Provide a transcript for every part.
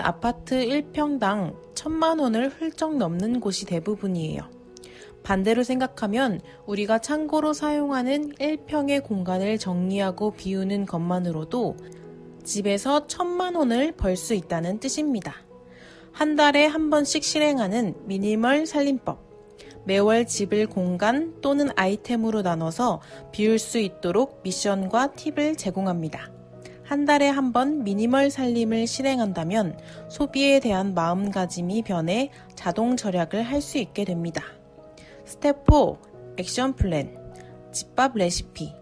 아파트 1평당 1000만 원을 훌쩍 넘는 곳이 대부분이에요. 반대로 생각하면 우리가 창고로 사용하는 1평의 공간을 정리하고 비우는 것만으로도 집에서 1000만 원을 벌 수 있다는 뜻입니다. 한 달에 한 번씩 실행하는 미니멀 살림법. 매월 집을 공간 또는 아이템으로 나눠서 비울 수 있도록 미션과 팁을 제공합니다. 한 달에 한 번 미니멀 살림을 실행한다면 소비에 대한 마음가짐이 변해 자동 절약을 할 수 있게 됩니다. 스텝 4. 액션 플랜. 집밥 레시피.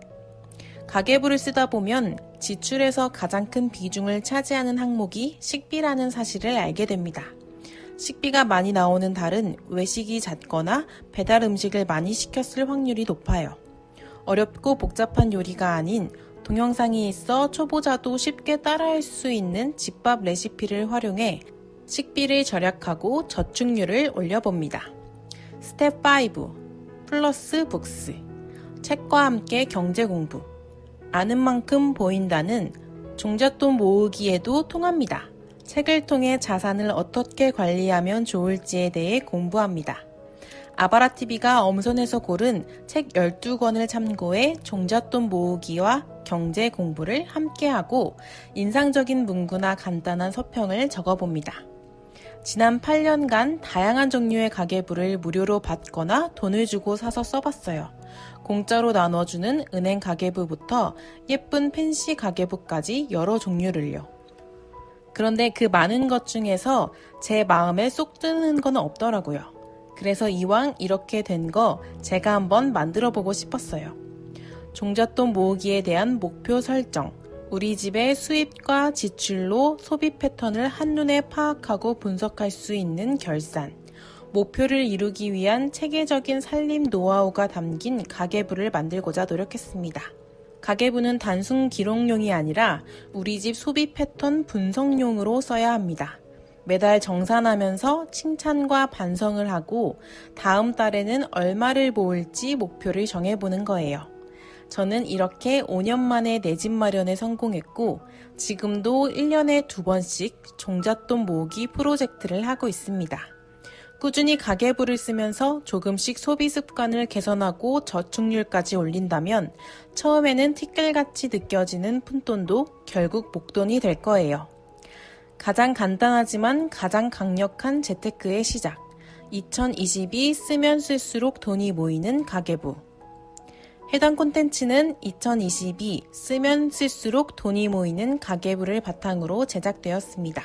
가계부를 쓰다 보면 지출에서 가장 큰 비중을 차지하는 항목이 식비라는 사실을 알게 됩니다. 식비가 많이 나오는 달은 외식이 잦거나 배달 음식을 많이 시켰을 확률이 높아요. 어렵고 복잡한 요리가 아닌 동영상이 있어 초보자도 쉽게 따라할 수 있는 집밥 레시피를 활용해 식비를 절약하고 저축률을 올려봅니다. 스텝 5. 플러스 북스. 책과 함께 경제 공부. 아는 만큼 보인다는 종잣돈 모으기에도 통합니다. 책을 통해 자산을 어떻게 관리하면 좋을지에 대해 공부합니다. 아바라TV가 엄선해서 고른 책 12권을 참고해 종잣돈 모으기와 경제 공부를 함께하고 인상적인 문구나 간단한 서평을 적어봅니다. 지난 8년간 다양한 종류의 가계부를 무료로 받거나 돈을 주고 사서 써봤어요. 공짜로 나눠주는 은행 가계부부터 예쁜 펜시 가계부까지 여러 종류를요. 그런데 그 많은 것 중에서 제 마음에 쏙 드는 건 없더라고요. 그래서 이왕 이렇게 된 거 제가 한번 만들어 보고 싶었어요. 종잣돈 모으기에 대한 목표 설정, 우리 집의 수입과 지출로 소비 패턴을 한눈에 파악하고 분석할 수 있는 결산, 목표를 이루기 위한 체계적인 살림 노하우가 담긴 가계부를 만들고자 노력했습니다. 가계부는 단순 기록용이 아니라 우리 집 소비 패턴 분석용으로 써야 합니다. 매달 정산하면서 칭찬과 반성을 하고 다음 달에는 얼마를 모을지 목표를 정해보는 거예요. 저는 이렇게 5년 만에 내 집 마련에 성공했고 지금도 1년에 두 번씩 종잣돈 모으기 프로젝트를 하고 있습니다. 꾸준히 가계부를 쓰면서 조금씩 소비 습관을 개선하고 저축률까지 올린다면 처음에는 티끌같이 느껴지는 푼돈도 결국 목돈이 될 거예요. 가장 간단하지만 가장 강력한 재테크의 시작. 2022 쓰면 쓸수록 돈이 모이는 가계부. 해당 콘텐츠는 2022 쓰면 쓸수록 돈이 모이는 가계부를 바탕으로 제작되었습니다.